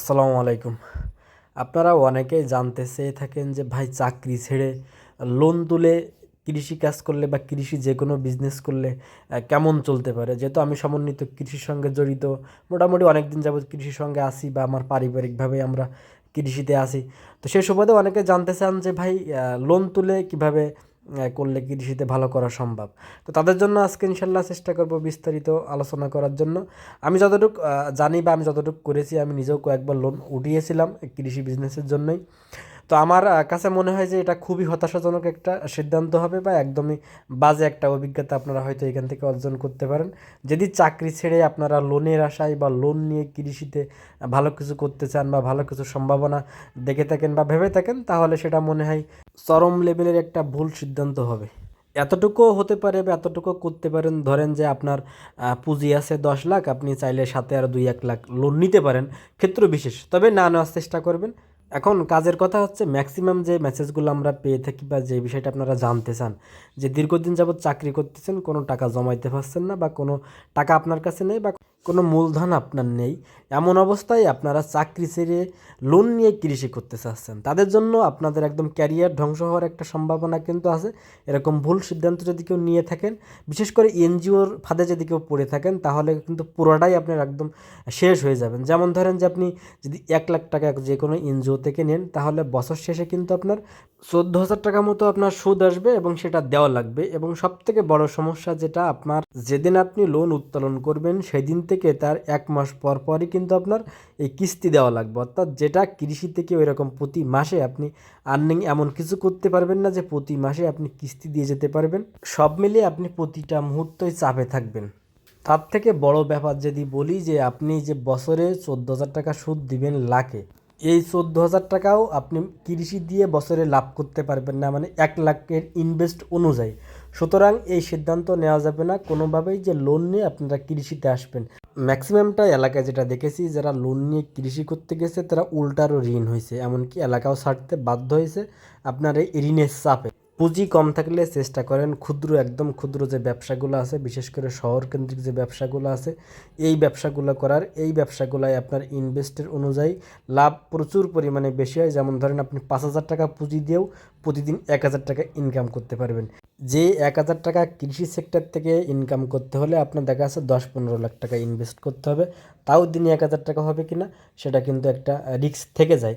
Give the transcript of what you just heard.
আসসালামু আলাইকুম। আপনারা অনেকেই জানতে চেয়ে থাকেন যে, ভাই, চাকরি ছেড়ে লোন তুলে কৃষি কাজ করলে বা কৃষি যে কোনো বিজনেস করলে কেমন চলতে পারে? যেহেতু আমি সমন্বিত কৃষির সঙ্গে জড়িত, মোটামুটি অনেক দিন যাবত কৃষির সঙ্গে আসি বা আমার পারিবারিকভাবে আমরা কৃষিতে আসি তো সেই সুবাদে অনেকে জানতে চান যে, ভাই লোন তুলে কীভাবে করলে কৃষিতে ভালো করা সম্ভব। তো তাদের জন্য আজকে ইনশাল্লাহ চেষ্টা করব বিস্তারিত আলোচনা করার জন্য। আমি যতটুকু জানি বা আমি যতটুকু করেছি, আমি নিজেও কয়েকবার লোন উঠিয়েছিলাম কৃষি বিজনেসের জন্যই। তো আমার কাছে মনে হয় যে এটা খুবই হতাশাজনক একটা সিদ্ধান্ত হবে বা একদমই বাজে একটা অভিজ্ঞতা আপনারা হয়তো এখান থেকে অর্জন করতে পারেন। যদি চাকরি ছেড়ে আপনারা লোনের আশায় বা লোন নিয়ে কৃষিতে ভালো কিছু করতে চান বা ভালো কিছু সম্ভাবনা দেখে থাকেন বা ভেবে থাকেন, তাহলে সেটা মনে হয় চরম লেভেলের একটা ভুল সিদ্ধান্ত হবে। এতটুকুও হতে পারে বা এতটুকু করতে পারেন, ধরেন যে আপনার পুঁজি আছে দশ লাখ, আপনি চাইলে সাথে আর দুই, এক লাখ লোন নিতে পারেন ক্ষেত্র বিশেষ। তবে না নেওয়ার চেষ্টা করবেন। এখন কাজের কথা হচ্ছে ম্যাক্সিমাম যে মেসেজগুলো আমরা পেয়ে থাকি বা যে বিষয়টা আপনারা জানতে চান, যে দীর্ঘদিন যাবৎ চাকরি করতেছেন, কোনো টাকা জমাইতে পারছেন না বা কোনো টাকা আপনার কাছে নেই বা কোনো মূলধন আপনার নেই। এমন অবস্থায় আপনারা চাকরি ছেড়ে লোন নিয়ে কৃষি করতে চাচ্ছেন। তাদের জন্য আপনাদের একদম ক্যারিয়ার ধ্বংস হওয়ার একটা সম্ভাবনা কিন্তু আছে। এরকম ভুল সিদ্ধান্ত যদি কেউ নিয়ে থাকেন, বিশেষ করে এনজিওর ফাঁদে যদি কেউ পড়ে থাকেন, তাহলে কিন্তু পুরোটাই আপনার একদম শেষ হয়ে যাবেন। যেমন ধরেন যে আপনি যদি এক লাখ টাকা যে কোনো এনজিও থেকে নেন, তাহলে বছর শেষে কিন্তু আপনার চোদ্দ হাজার টাকা মতো আপনার সুদ আসবে এবং সেটা দেওয়া লাগবে এবং সব থেকে বড় সমস্যা যেটা আপনার, যেদিন আপনি লোন উত্তোলন করবেন সেদিন থেকে তার এক মাস পর পরই কিন্তু আপনার এই কিস্তি দেওয়া লাগবে। অর্থাৎ যেটা কৃষি থেকে ওই রকম প্রতি মাসে আপনি আর্নিং এমন কিছু করতে পারবেন না যে প্রতি মাসে আপনি কিস্তি দিয়ে যেতে পারবেন। সব মিলিয়ে আপনি প্রতিটা মুহূর্তই চাপে থাকবেন। তার থেকে বড় ব্যাপার যদি বলি যে আপনি যে বছরে চোদ্দ হাজার টাকা সুদ দিবেন লাখে এই চোদ্দ হাজার টাকাও আপনি কৃষি দিয়ে বছরে লাভ করতে পারবেন না মানে এক লাখের ইনভেস্ট অনুযায়ী। সুতরাং এই সিদ্ধান্ত নেওয়া যাবে না, কোনোভাবেই যে লোন নিয়ে আপনারা কৃষিতে আসবেন। ম্যাক্সিমামটা এলাকায় যেটা দেখেছি, যারা লোন নিয়ে কৃষি করতে গেছে, তারা উল্টারও ঋণ হয়েছে। এমনকি এলাকাও ছাড়তে বাধ্য হয়েছে আপনার এই ঋণের চাপে। পুঁজি কম থাকলে চেষ্টা করেন ক্ষুদ্র, একদম ক্ষুদ্র যে ব্যবসাগুলো আছে, বিশেষ করে শহর কেন্দ্রিক যে ব্যবসাগুলো আছে, এই ব্যবসাগুলো করার, এই ব্যবসাগুলোয় আপনার ইনভেস্টের অনুযায়ী লাভ প্রচুর পরিমাণে বেশি হয়। যেমন ধরেন আপনি পাঁচ হাজার টাকা পুঁজি দিয়েও প্রতিদিন এক হাজার টাকা ইনকাম করতে পারবেন। যে এক হাজার টাকা কৃষি সেক্টর থেকে ইনকাম করতে হলে আপনার দেখা যাচ্ছে দশ পনেরো লাখ টাকা ইনভেস্ট করতে হবে। তাও দিনে এক হাজার টাকা হবে কি না সেটা কিন্তু একটা রিস্ক থেকে যায়।